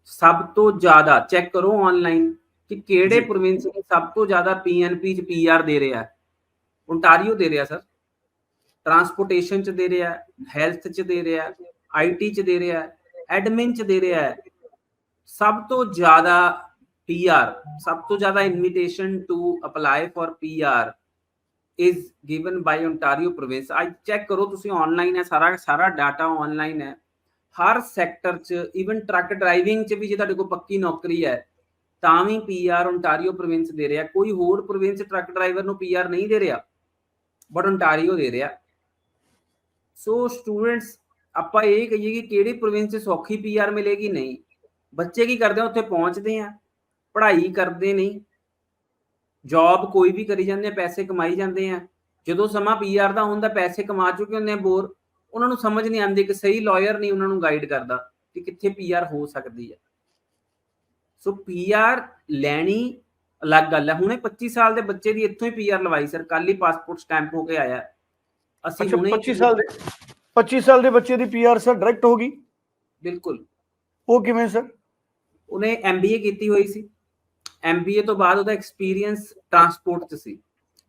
ਸਭ ਤੋਂ ਜ਼ਿਆਦਾ ਚੈੱਕ ਕਰੋ ਆਨਲਾਈਨ ਕਿ ਕਿਹੜੇ ਜੀ। ਪ੍ਰੋਵਿੰਸ ਨੇ ਸਭ ਤੋਂ ਜ਼ਿਆਦਾ ਪੀਐਨਪੀ 'ਚ ਪੀਆਰ ਦੇ ਰਿਹਾ ਹੈ। Ontario ਦੇ ਰਿਹਾ ਸਰ ਟਰਾਂਸਪੋਰਟੇਸ਼ਨ 'ਚ ਦੇ ਰਿਹਾ ਹੈਲਥ 'ਚ ਦੇ ਰਿਹਾ ਆਈਟੀ 'ਚ ਦੇ ਰਿਹਾ ਐਡਮਿਨ 'ਚ ਦੇ ਰਿਹਾ ਹੈ। ਸਭ ਤੋਂ ਜ਼ਿਆਦਾ ਪੀਆਰ ਸਭ ਤੋਂ ਜ਼ਿਆਦਾ invitation to apply for PR is given by Ontario province ਅੱਜ ਚੈੱਕ ਕਰੋ ਤੁਸੀਂ ਆਨਲਾਈਨ ਹੈ, ਸਾਰਾ ਸਾਰਾ ਡਾਟਾ ਆਨਲਾਈਨ ਹੈ। ਹਰ ਸੈਕਟਰ ਚ ਇਵਨ ਟਰੱਕ ਡਰਾਈਵਿੰਗ ਚ ਵੀ ਜੇ ਤੁਹਾਡੇ ਕੋਲ ਪੱਕੀ ਨੌਕਰੀ ਹੈ, ਤਾਂ ਵੀ ਪੀਆਰ ਓਨਟਾਰੀਓ ਪ੍ਰੋਵਿੰਸ ਦੇ ਰਿਹਾ। ਕੋਈ ਹੋਰ ਪ੍ਰੋਵਿੰਸ ਟਰੱਕ ਡਰਾਈਵਰ ਨੂੰ ਪੀਆਰ ਨਹੀਂ ਦੇ ਰਿਹਾ ਬਟ ਓਨਟਾਰੀਓ ਦੇ ਰਿਹਾ। ਸੋ ਸਟੂਡੈਂਟਸ ਆਪਾਂ ਇਹ ਕਹੀਏ ਕਿ ਕਿਹੜੀ ਪ੍ਰੋਵਿੰਸ 'ਚ ਸੌਖੀ ਪੀਆਰ ਮਿਲੇਗੀ? ਨਹੀਂ। ਬੱਚੇ ਕੀ ਕਰਦੇ ਆ? ਉੱਥੇ ਪਹੁੰਚਦੇ ਆ। ਪੜ੍ਹਾਈ ਕਰਦੇ ਨਹੀਂ। ਜੌਬ ਕੋਈ ਵੀ ਕਰੀ ਜਾਂਦੇ ਆ ਪੈਸੇ ਕਮਾਈ ਜਾਂਦੇ ਆ। ਜਦੋਂ ਸਮਾਂ ਪੀਆਰ ਦਾ ਹੁੰਦਾ ਪੈਸੇ ਕਮਾ ਚੁੱਕੇ ਹੁੰਦੇ ਆ ਬੋਰ ਉਹਨਾਂ ਨੂੰ ਸਮਝ ਨਹੀਂ ਆਉਂਦੀ ਕਿ ਸਹੀ ਲਾਇਰ ਨਹੀਂ ਉਹਨਾਂ ਨੂੰ ਗਾਈਡ ਕਰਦਾ ਕਿ ਕਿੱਥੇ ਪੀਆਰ ਹੋ ਸਕਦੀ ਹੈ ਸੋ ਪੀਆਰ ਲੈਣੀ ਅਲੱਗ ਗੱਲ ਹੈ ਹੁਣੇ 25 ਸਾਲ ਦੇ ਬੱਚੇ ਦੀ ਇੱਥੋਂ ਹੀ ਪੀਆਰ ਲਵਾਈ ਸਰ। ਕੱਲ ਹੀ ਪਾਸਪੋਰਟ ਸਟੈਂਪ ਹੋ ਕੇ ਆਇਆ। ਅਸੀਂ ਹੁਣੇ 25 ਸਾਲ ਦੇ 25 ਸਾਲ ਦੇ ਬੱਚੇ ਦੀ ਪੀਆਰ ਸਰ ਡਾਇਰੈਕਟ ਹੋਗੀ ਬਿਲਕੁਲ। ਉਹ ਕਿਵੇਂ ਸਰ? ਉਹਨੇ ਐਮਬੀਏ ਕੀਤੀ ਹੋਈ ਸੀ। ਐਮਬੀਏ ਤੋਂ ਬਾਅਦ ਉਹਦਾ ਐਕਸਪੀਰੀਅੰਸ ਟਰਾਂਸਪੋਰਟ ਚ ਸੀ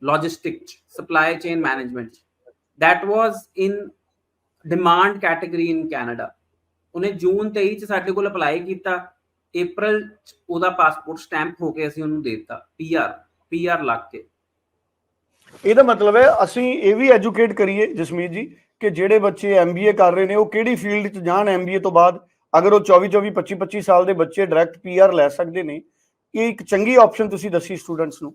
ਲੌਜਿਸਟਿਕ ਚ supply chain management that was in demand category in Canada ਉਹਨੇ ਜੂਨ 23 ਚ ਸਾਡੇ ਕੋਲ ਅਪਲਾਈ ਕੀਤਾ, April ਚ ਉਹਦਾ ਪਾਸਪੋਰਟ ਸਟੈਂਪ ਹੋ ਕੇ ਅਸੀਂ ਉਹਨੂੰ ਦੇ ਦਿੱਤਾ ਪੀਆਰ ਪੀਆਰ ਲੱਗ ਕੇ। ਇਹਦਾ ਮਤਲਬ ਹੈ, ਅਸੀਂ ਇਹ ਵੀ ਐਜੂਕੇਟ ਕਰੀਏ, ਜਸਮੀਤ ਜੀ, ਕਿ ਜਿਹੜੇ ਬੱਚੇ ਐਮਬੀਏ ਕਰ ਰਹੇ ਨੇ, ਉਹ ਕਿਹੜੀ ਫੀਲਡ 'ਚ ਜਾਣ ਐਮਬੀਏ ਤੋਂ ਬਾਅਦ? ਅਗਰ ਉਹ 24 24 25 25 ਸਾਲ ਦੇ ਬੱਚੇ ਡਾਇਰੈਕਟ ਪੀਆਰ ਲੈ ਸਕਦੇ ਨੇ ਇਹ ਇੱਕ ਚੰਗੀ ਆਪਸ਼ਨ ਤੁਸੀਂ ਦੱਸੀ ਸਟੂਡੈਂਟਸ ਨੂੰ।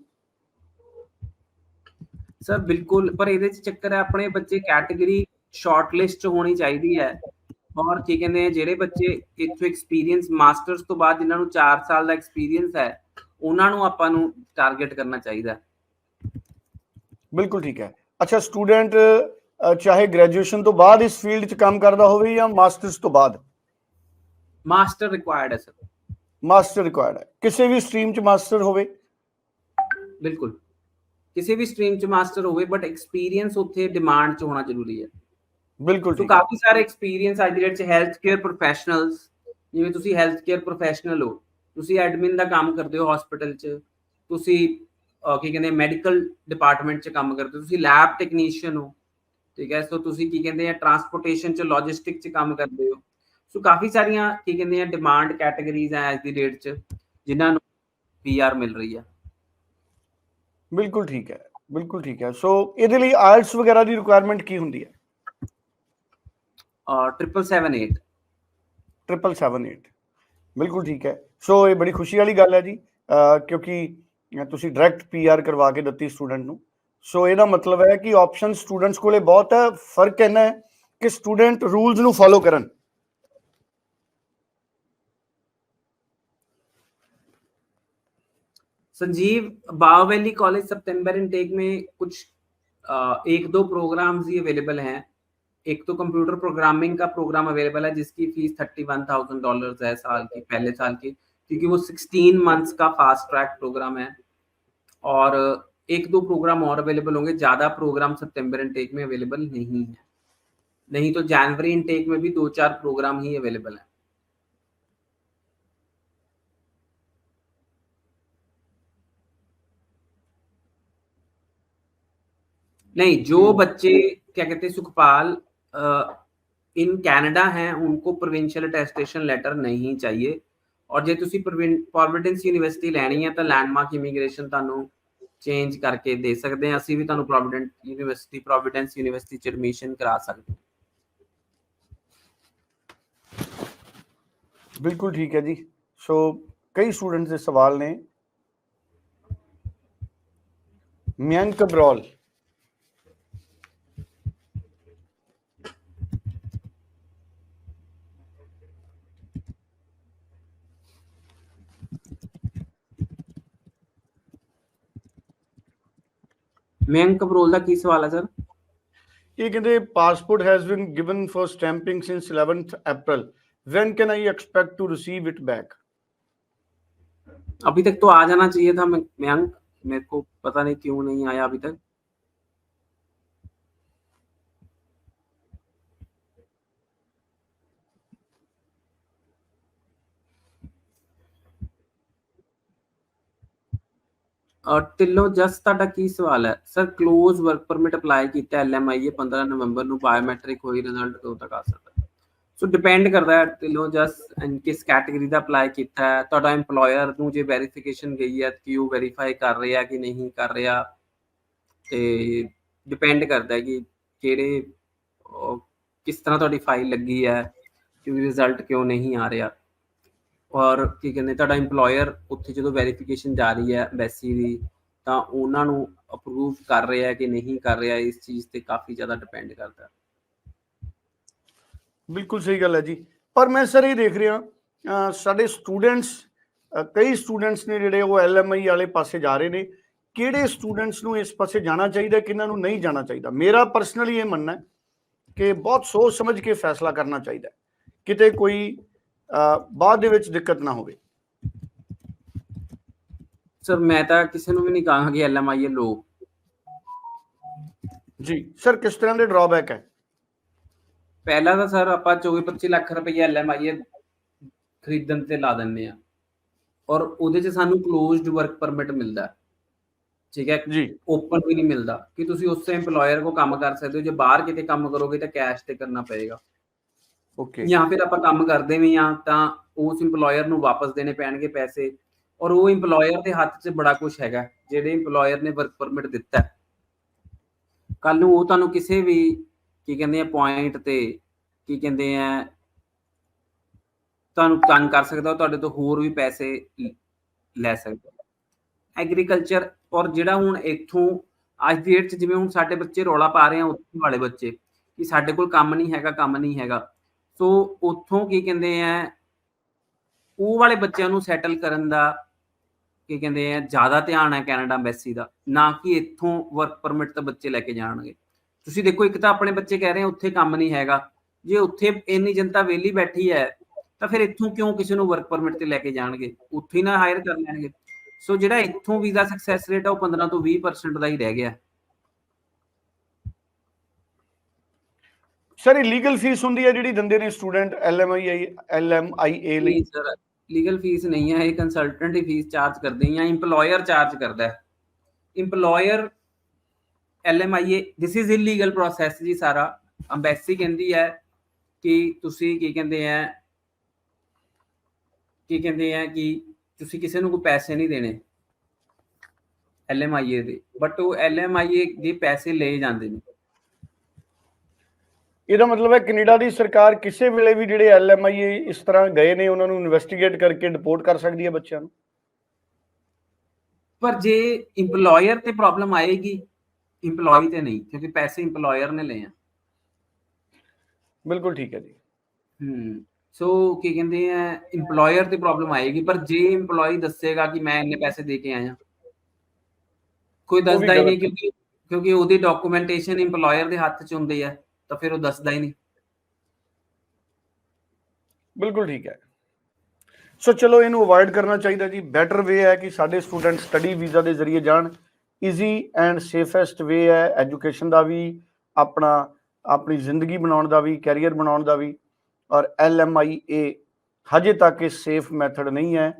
ਸਰ ਬਿਲਕੁਲ ਪਰ ਇਹਦੇ ਚ ਚੱਕਰ ਹੈ ਆਪਣੇ ਬੱਚੇ ਕੈਟਾਗਰੀ ਸ਼ਾਰਟ ਲਿਸਟ ਚ ਹੋਣੀ ਚਾਹੀਦੀ ਹੈ। ਔਰ ਕੀ ਕਹਿੰਦੇ ਆ ਜਿਹੜੇ ਬੱਚੇ ਇੱਥੋਂ ਐਕਸਪੀਰੀਅੰਸ ਮਾਸਟਰਸ ਤੋਂ ਬਾਅਦ ਜਿਨ੍ਹਾਂ ਨੂੰ 4 ਸਾਲ ਦਾ ਐਕਸਪੀਰੀਅੰਸ ਹੈ ਉਹਨਾਂ ਨੂੰ ਆਪਾਂ ਨੂੰ ਟਾਰਗੇਟ ਕਰਨਾ ਚਾਹੀਦਾ। ਬਿਲਕੁਲ ਠੀਕ ਹੈ। ਅੱਛਾ ਸਟੂਡੈਂਟ ਚਾਹੇ ਗ੍ਰੈਜੂਏਸ਼ਨ ਤੋਂ ਬਾਅਦ ਇਸ ਫੀਲਡ 'ਚ ਕੰਮ ਕਰਦਾ ਹੋਵੇ ਜਾਂ ਮਾਸਟਰਸ ਤੋਂ ਬਾਅਦ? ਮਾਸਟਰ ਰਿਕੁਆਇਰਡ ਹੈ ਸਰ ਮਾਸਟਰ ਰਿਕੁਆਇਰਡ ਹੈ। ਕਿਸੇ ਵੀ ਸਟਰੀਮ 'ਚ ਮਾਸਟਰ ਹੋਵੇ। ਬਿਲਕੁਲ। ਕਿਸੇ ਵੀ ਸਟਰੀਮ ਚ ਮਾਸਟਰ ਹੋਵੇ ਬਟ ਐਕਸਪੀਰੀਅੰਸ ਉੱਥੇ ਡਿਮਾਂਡ ਚ ਹੋਣਾ ਜ਼ਰੂਰੀ ਹੈ। ਬਿਲਕੁਲ ਸੋ ਕਾਫੀ ਸਾਰੇ ਐਕਸਪੀਰੀਅੰਸ ਅੱਜ ਦੀ ਡੇਟ ਚ ਹੈਲਥ ਕੇਅਰ ਪ੍ਰੋਫੈਸ਼ਨਲਸ ਜਿਵੇਂ ਤੁਸੀਂ ਹੈਲਥ ਕੇਅਰ ਪ੍ਰੋਫੈਸ਼ਨਲ ਹੋ ਤੁਸੀਂ ਐਡਮਿਨ ਦਾ ਕੰਮ ਕਰਦੇ ਹੋ ਹਸਪੀਟਲ ਚ ਤੁਸੀਂ ਕੀ ਕਹਿੰਦੇ ਮੈਡੀਕਲ ਡਿਪਾਰਟਮੈਂਟ ਚ ਕੰਮ ਕਰਦੇ ਹੋ ਤੁਸੀਂ ਲੈਬ ਟੈਕਨੀਸ਼ੀਅਨ ਹੋ ਠੀਕ ਹੈ ਸੋ ਤੁਸੀਂ ਕੀ ਕਹਿੰਦੇ ਆ ਟਰਾਂਸਪੋਰਟੇਸ਼ਨ ਚ ਲੌਜਿਸਟਿਕ ਚ ਕੰਮ ਕਰਦੇ ਹੋ ਸੋ ਕਾਫੀ ਸਾਰੀਆਂ ਕੀ ਕਹਿੰਦੇ ਆ ਡਿਮਾਂਡ ਕੈਟਾਗਰੀਜ਼ ਆ ਅੱਜ ਦੀ ਡੇਟ ਚ ਜਿਨ੍ਹਾਂ ਨੂੰ ਪੀਆਰ ਮਿਲ ਰਹੀ ਹੈ ਬਿਲਕੁਲ ਠੀਕ ਹੈ ਬਿਲਕੁਲ ਠੀਕ ਹੈ। ਸੋ ਇਹਦੇ ਲਈ ਆਇਲਟਸ ਵਗੈਰਾ ਦੀ ਰਿਕੁਆਇਰਮੈਂਟ ਕੀ ਹੁੰਦੀ ਹੈ? ਟ੍ਰਿਪਲ 78 778 ਬਿਲਕੁਲ ਠੀਕ ਹੈ। ਸੋ ਇਹ ਬੜੀ ਖੁਸ਼ੀ ਵਾਲੀ ਗੱਲ ਹੈ ਜੀ ਕਿਉਂਕਿ ਤੁਸੀਂ ਡਾਇਰੈਕਟ ਪੀਆਰ ਕਰਵਾ ਕੇ ਦਿੱਤੀ ਸਟੂਡੈਂਟ ਨੂੰ। ਸੋ ਇਹਦਾ ਮਤਲਬ ਹੈ ਕਿ ਆਪਸ਼ਨ ਸਟੂਡੈਂਟਸ ਕੋਲੇ ਬਹੁਤ ਹੈ ਫ਼ਰਕ ਇਹਨਾਂ ਹੈ ਕਿ ਸਟੂਡੈਂਟ ਰੂਲਸ ਨੂੰ ਫੋਲੋ ਕਰਨ। संजीव बाव वैली कॉलेज सितंबर इनटेक में कुछ अ, एक दो प्रोग्राम्स ही अवेलेबल हैं। एक तो कंप्यूटर प्रोग्रामिंग का प्रोग्राम अवेलेबल है जिसकी fees thirty one thousand dollar है साल की पहले साल की क्योंकि वो सिक्सटीन मंथ्स का फास्ट ट्रैक प्रोग्राम है। और एक दो प्रोग्राम और अवेलेबल होंगे ज़्यादा प्रोग्राम सितंबर इनटेक में अवेलेबल नहीं है। नहीं तो जनवरी इनटेक में भी दो चार प्रोग्राम ही अवेलेबल है। नहीं जो बच्चे क्या कहते हैं सुखपाल अ, इन कनाडा हैं उनको प्रोविंशियल अटेस्टेशन ਲੈਟਰ ਨਹੀਂ ਚਾਹੀਏ ਔਰ ਜੇ ਤੁਸੀਂ ਪ੍ਰੋਵਿਡੈਂਸ ਯੂਨੀਵਰਸਿਟੀ ਲੈਣੀ ਹੈ ਤਾਂ ਲੈਂਡਮਾਰਕ ਇਮੀਗ੍ਰੇਸ਼ਨ ਤੁਹਾਨੂੰ ਚੇਂਜ ਕਰਕੇ ਦੇ ਸਕਦੇ ਹਾਂ ਅਸੀਂ ਵੀ ਤੁਹਾਨੂੰ ਪ੍ਰੋਵਿਡੈਂਟ ਯੂਨੀਵਰਸਿਟੀ ਪ੍ਰੋਵਿਡੈਂਸ ਯੂਨੀਵਰਸਿਟੀ ਚ ਐਡਮਿਸ਼ਨ ਕਰਾ ਸਕਦੇ ਹਾਂ ਬਿਲਕੁਲ ਠੀਕ ਹੈ ਜੀ ਸੋ ਕਈ ਸਟੂਡੈਂਟਸ ਦੇ ਸਵਾਲ ਨੇ ਮਿਆਨ ਕਬਰੋਲ ਮੈਂ ਕਬਰੋਲ ਦਾ ਕੀ ਸਵਾਲ ਹੈ ਸਰ ਇਹ ਕਹਿੰਦੇ passport has been given for stamping since 11th April when can i expect to receive it back अभी तक तो आ जाना चाहिए था मैं मयंक मेरे को पता नहीं क्यों नहीं आया अभी तक ਢਿੱਲੋਂ, ਜਸ, ਤੁਹਾਡਾ ਕੀ ਸਵਾਲ ਹੈ? Sir close work permit apply ਕੀਤਾ ਐਲਐਮਆਈਏ 15 ਨਵੰਬਰ ਨੂੰ ਬਾਇਓਮੈਟ੍ਰਿਕ ਹੋਈ ਰਿਜ਼ਲਟ ਕਦੋਂ ਤੱਕ ਆ ਸਕਦਾ? ਸੋ ਡਿਪੈਂਡ ਕਰਦਾ ਹੈ ਢਿੱਲੋਂ, ਜਸ ਕਿਸ ਕੈਟਾਗਰੀ ਦਾ ਅਪਲਾਈ ਕੀਤਾ ਹੈ? ਤੁਹਾਡਾ EMPLOYER ਨੂੰ ਜੇ ਵੈਰੀਫਿਕੇਸ਼ਨ ਗਈ ਹੈ, ਕਿ ਉਹ ਵੈਰੀਫਾਈ ਕਰ ਰਿਹਾ ਕਿ ਨਹੀਂ ਕਰ ਰਿਹਾ? ਤੇ ਡਿਪੈਂਡ ਕਰਦਾ ਹੈ ਕਿ ਕਿਹੜੇ ਕਿਸ ਤਰ੍ਹਾਂ ਤੁਹਾਡੀ ਫਾਈਲ ਲੱਗੀ ਹੈ, ਕਿ ਰਿਜ਼ਲਟ ਕਿਉਂ ਨਹੀਂ ਆ ਰਿਹਾ? ਔਰ ਕੀ ਕਹਿੰਦੇ, ਤੁਹਾਡਾ EMPLOYER ਉੱਥੇ ਜਦੋਂ ਵੈਰੀਫਿਕੇਸ਼ਨ ਜਾ ਰਹੀ ਹੈ ਐਮਬੈਸੀ ਦੀ, ਤਾਂ ਉਹਨਾਂ ਨੂੰ ਅਪਰੂਵ ਕਰ ਰਿਹਾ ਕਿ ਨਹੀਂ ਕਰ ਰਿਹਾ, ਇਸ ਚੀਜ਼ ਤੇ ਕਾਫੀ ਜ਼ਿਆਦਾ ਡਿਪੈਂਡ ਕਰਦਾ। ਬਿਲਕੁਲ ਸਹੀ ਗੱਲ ਹੈ ਜੀ। ਪਰ ਮੈਂ ਸਰ ਇਹ ਦੇਖ ਰਿਹਾ ਸਾਡੇ ਸਟੂਡੈਂਟਸ ਕਈ ਸਟੂਡੈਂਟਸ ਨੇ ਜਿਹੜੇ ਉਹ ਐਲਐਮਆਈ ਵਾਲੇ ਪਾਸੇ ਜਾ ਰਹੇ ਨੇ। ਕਿਹੜੇ ਸਟੂਡੈਂਟਸ ਨੂੰ ਇਸ ਪਾਸੇ ਜਾਣਾ ਚਾਹੀਦਾ, ਕਿਹਨਾਂ ਨੂੰ ਨਹੀਂ ਜਾਣਾ ਚਾਹੀਦਾ? ਮੇਰਾ ਪਰਸਨਲੀ ਇਹ ਮੰਨਣਾ ਹੈ ਕਿ ਬਹੁਤ ਸੋਚ ਸਮਝ ਕੇ ਫੈਸਲਾ ਕਰਨਾ ਚਾਹੀਦਾ ਕਿਤੇ ਕੋਈ ਬਾਅਦ ਦੇ ਵਿੱਚ ਦਿੱਕਤ ਨਾ ਹੋਵੇ। ਸਰ ਮੈਂ ਤਾਂ ਕਿਸੇ ਨੂੰ ਵੀ ਨਹੀਂ ਕਹਾਂਗਾ ਕਿ ਐਲਐਮਆਈਏ ਲੋ। ਜੀ ਸਰ ਕਿਸ ਤਰ੍ਹਾਂ ਦੇ ਡਰਾਬੈਕ ਹੈ? ਪਹਿਲਾਂ ਤਾਂ ਸਰ ਆਪਾਂ 24 25 ਲੱਖ ਰੁਪਏ ਐਲਐਮਆਈਏ ਖਰੀਦਣ ਤੇ ਲਾ ਦਿੰਦੇ ਆ ਔਰ ਉਹਦੇ 'ਚ ਸਾਨੂੰ ਕਲੋਜ਼ਡ ਵਰਕ ਪਰਮਿਟ ਮਿਲਦਾ। ਠੀਕ ਹੈ? ਜੀ। ਓਪਨ ਵੀ ਨਹੀਂ ਮਿਲਦਾ। ਕਿ ਤੁਸੀਂ ਉਸੇ EMPLOYER ਕੋ ਕੰਮ ਕਰ ਸਕਦੇ ਹੋ? ਜੇ ਬਾਹਰ ਕਿਤੇ ਕੰਮ ਕਰੋਗੇ ਤਾਂ ਕੈਸ਼ ਤੇ ਕਰਨਾ ਪਏਗਾ। ਓਕੇ ਜਾਂ ਫਿਰ ਆਪਾਂ ਕੰਮ ਕਰਦੇ ਵੀ ਆ ਤਾਂ ਉਸ EMPLOYER ਨੂੰ ਵਾਪਸ ਦੇਣੇ ਪੈਣਗੇ ਪੈਸੇ ਔਰ ਉਹ EMPLOYER ਦੇ ਹੱਥ 'ਚ ਬੜਾ ਕੁਝ ਹੈਗਾ, ਜਿਹੜੇ EMPLOYER ਨੇ ਵਰਕ ਪਰਮਿਟ ਦਿੱਤਾ। ਕੱਲ ਨੂੰ ਉਹ ਤੁਹਾਨੂੰ ਕਿਸੇ ਵੀ ਕੀ ਕਹਿੰਦੇ ਆ ਪੁਆਇੰਟ ਤੇ ਕੀ ਕਹਿੰਦੇ ਆ ਤੁਹਾਨੂੰ ਤੰਗ ਕਰ ਸਕਦਾ, ਉਹ ਤੁਹਾਡੇ ਤੋਂ ਹੋਰ ਵੀ ਪੈਸੇ ਲੈ ਸਕਦਾ। ਐਗਰੀਕਲਚਰ ਔਰ ਜਿਹੜਾ ਹੁਣ ਇੱਥੋਂ ਅੱਜ ਦੀ ਡੇਟ 'ਚ ਜਿਵੇਂ ਹੁਣ ਸਾਡੇ ਬੱਚੇ ਰੌਲਾ ਪਾ ਰਹੇ ਆ ਉੱਥੋਂ ਵਾਲੇ ਬੱਚੇ ਕਿ ਸਾਡੇ ਕੋਲ ਕੰਮ ਨਹੀਂ ਹੈਗਾ, ਕੰਮ ਨਹੀਂ ਹੈਗਾ। ਸੋ ਉੱਥੋਂ ਕੀ ਕਹਿੰਦੇ ਆ, ਉਹ ਵਾਲੇ ਬੱਚਿਆਂ ਨੂੰ ਸੈਟਲ ਕਰਨ ਦਾ ਕੀ ਕਹਿੰਦੇ ਆ, ਜ਼ਿਆਦਾ ਧਿਆਨ ਹੈ ਕੈਨੇਡਾ ਐਮਬੈਸੀ ਦਾ, ਨਾ ਕਿ ਇੱਥੋਂ ਵਰਕ ਪਰਮਿਟ ਤੇ ਬੱਚੇ ਲੈ ਕੇ ਜਾਣਗੇ। ਤੁਸੀਂ ਦੇਖੋ, ਇੱਕ ਤਾਂ ਆਪਣੇ ਬੱਚੇ ਕਹਿ ਰਹੇ ਆ, ਉੱਥੇ ਕੰਮ ਨਹੀਂ ਹੈਗਾ। ਜੇ ਉੱਥੇ ਇੰਨੀ ਜਨਤਾ ਵਿਹਲੀ ਬੈਠੀ ਹੈ, ਤਾਂ ਫਿਰ ਇੱਥੋਂ ਕਿਉਂ ਕਿਸੇ ਨੂੰ ਵਰਕ ਪਰਮਿਟ ਤੇ ਲੈ ਕੇ ਜਾਣਗੇ? ਉੱਥੇ ਹੀ ਨਾ ਹਾਇਰ ਕਰ ਲੈਣਗੇ। ਸੋ ਜਿਹੜਾ ਇੱਥੋਂ ਵੀਜ਼ਾ ਸਕਸੈਸ ਰੇਟ ਆ, ਉਹ 15 ਤੋਂ 20% ਦਾ ਹੀ ਰਹਿ ਗਿਆ। ਸਰ ਇਹ ਲੀਗਲ ਫੀਸ ਹੁੰਦੀ ਹੈ ਜਿਹੜੀ ਦਿੰਦੇ ਨੇ ਸਟੂਡੈਂਟ ਐਲਐਮਆਈ ਐਲਐਮਆਈਏ ਲਈ? ਸਰ ਲੀਗਲ ਫੀਸ ਨਹੀਂ ਹੈ, ਇਹ ਕੰਸਲਟੈਂਟ ਹੀ ਫੀਸ ਚਾਰਜ ਕਰਦੇ ਜਾਂ EMPLOYER ਚਾਰਜ ਕਰਦਾ ਹੈ। EMPLOYER LMIA this is illegal process ਜੀ ਸਾਰਾ। ਅੰਬੈਸੀ ਕਹਿੰਦੀ ਹੈ ਕਿ ਤੁਸੀਂ ਕੀ ਕਹਿੰਦੇ ਆ, ਕੀ ਕਹਿੰਦੇ ਆ ਕਿ ਤੁਸੀਂ ਕਿਸੇ ਨੂੰ ਕੋਈ ਪੈਸੇ ਨਹੀਂ ਦੇਣੇ ਐਲਐਮਆਈਏ ਦੇ। ਬਟ ਉਹ ਐਲਐਮਆਈਏ ਦੇ ਪੈਸੇ ਲਏ ਜਾਂਦੇ ਨੇ। ਇਹਦਾ ਮਤਲਬ ਹੈ ਕੈਨੇਡਾ ਦੀ ਸਰਕਾਰ ਕਿਸੇ ਵੇਲੇ ਵੀ ਜਿਹੜੇ ਐਲਐਮਆਈ ਇਸ ਤਰ੍ਹਾਂ ਗਏ ਨੇ ਉਹਨਾਂ ਨੂੰ ਇਨਵੈਸਟੀਗੇਟ ਕਰਕੇ ਰਿਪੋਰਟ ਕਰ ਸਕਦੀ ਹੈ ਬੱਚਿਆਂ ਨੂੰ? ਪਰ ਜੇ EMPLOYER ਤੇ ਪ੍ਰੋਬਲਮ ਆਏਗੀ EMPLOYE ਤੇ ਨਹੀਂ ਕਿਉਂਕਿ ਪੈਸੇ EMPLOYER ਨੇ ਲਏ ਆ। ਬਿਲਕੁਲ ਠੀਕ ਹੈ ਜੀ। ਹਮ ਸੋ ਕੀ ਕਹਿੰਦੇ ਆ EMPLOYER ਤੇ ਪ੍ਰੋਬਲਮ ਆਏਗੀ ਪਰ ਜੇ EMPLOYE ਦੱਸੇਗਾ ਕਿ ਮੈਂ ਇੰਨੇ ਪੈਸੇ ਦੇ ਕੇ ਆਇਆ। ਕੋਈ ਦੱਸਦਾ ਹੀ ਨਹੀਂ ਹੈ। ਕਿਉਂਕਿ ਕਿਉਂਕਿ ਉਹਦੀ ਡਾਕੂਮੈਂਟੇਸ਼ਨ EMPLOYER ਦੇ ਹੱਥ 'ਚ ਹੁੰਦੀ ਹੈ ਤਾਂ ਫਿਰ ਉਹ ਦੱਸਦਾ ਹੀ ਨਹੀਂ। ਬਿਲਕੁਲ ਠੀਕ ਹੈ। ਸੋ ਚਲੋ ਇਹਨੂੰ ਅਵੋਇਡ ਕਰਨਾ ਚਾਹੀਦਾ ਜੀ। ਬੈਟਰ ਵੇ ਹੈ ਕਿ ਸਾਡੇ ਸਟੂਡੈਂਟ ਸਟੱਡੀ ਵੀਜ਼ਾ ਦੇ ਜ਼ਰੀਏ ਜਾਣ। ਈਜ਼ੀ ਐਂਡ ਸੇਫੈਸਟ ਵੇ ਹੈ ਐਜੂਕੇਸ਼ਨ ਦਾ ਵੀ, ਆਪਣਾ, ਆਪਣੀ ਜ਼ਿੰਦਗੀ ਬਣਾਉਣ ਦਾ ਵੀ ਕੈਰੀਅਰ ਬਣਾਉਣ ਦਾ ਵੀ। ਔਰ ਐਲਐਮਆਈਏ ਹਜੇ ਤੱਕ ਇਹ ਸੇਫ ਮੈਥਡ ਨਹੀਂ ਹੈ।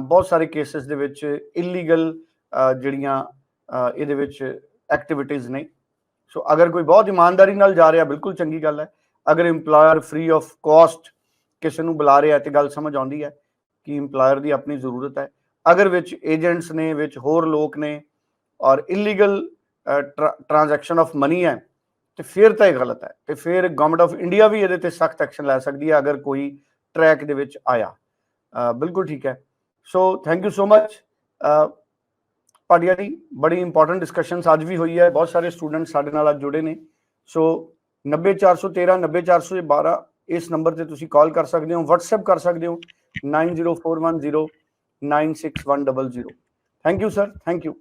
ਬਹੁਤ ਸਾਰੇ ਕੇਸਿਸ ਦੇ ਵਿੱਚ ਇਲੀਗਲ ਜਿਹੜੀਆਂ ਇਹਦੇ ਵਿੱਚ ਐਕਟੀਵਿਟੀਜ਼ ਨੇ। ਸੋ ਅਗਰ ਕੋਈ ਬਹੁਤ ਇਮਾਨਦਾਰੀ ਨਾਲ ਜਾ ਰਿਹਾ, ਬਿਲਕੁਲ ਚੰਗੀ ਗੱਲ ਹੈ। ਅਗਰ EMPLOYER ਫ੍ਰੀ ਆਫ ਕਾਸਟ ਕਿਸੇ ਨੂੰ ਬੁਲਾ ਰਿਹਾ ਤੇ ਗੱਲ ਸਮਝ ਆਉਂਦੀ ਹੈ ਕਿ EMPLOYER ਦੀ ਆਪਣੀ ਜ਼ਰੂਰਤ ਹੈ। ਅਗਰ ਵਿੱਚ ਏਜੰਟਸ ਨੇ, ਵਿੱਚ ਹੋਰ ਲੋਕ ਨੇ ਔਰ ਇਲੀਗਲ ਟ੍ਰਾਂਜੈਕਸ਼ਨ ਆਫ ਮਨੀ ਹੈ, ਤੇ ਫਿਰ ਤਾਂ ਇਹ ਗਲਤ ਹੈ। ਤੇ ਫਿਰ ਗਵਰਨਮੈਂਟ ਆਫ ਇੰਡੀਆ ਵੀ ਇਹਦੇ ਤੇ ਸਖਤ ਐਕਸ਼ਨ ਲੈ ਸਕਦੀ ਹੈ ਅਗਰ ਕੋਈ ਟਰੈਕ ਦੇ ਵਿੱਚ ਆਇਆ। ਬਿਲਕੁਲ ਠੀਕ ਹੈ। So thank you so much ਪਾਟਿਆ ਵਾਲੀ ਬੜੀ ਇੰਪੋਰਟੈਂਟ ਡਿਸਕਸ਼ਨਸ ਅੱਜ ਵੀ ਹੋਈ ਹੈ, ਬਹੁਤ ਸਾਰੇ ਸਟੂਡੈਂਟ ਸਾਡੇ ਨਾਲ ਅੱਜ ਜੁੜੇ ਨੇ। ਸੋ 90413 90412 ਇਸ ਨੰਬਰ ਤੇ ਤੁਸੀਂ ਕਾਲ ਕਰ ਸਕਦੇ ਹੋ, WhatsApp ਕਰ ਸਕਦੇ ਹੋ 90410 96100 thank you sir thank you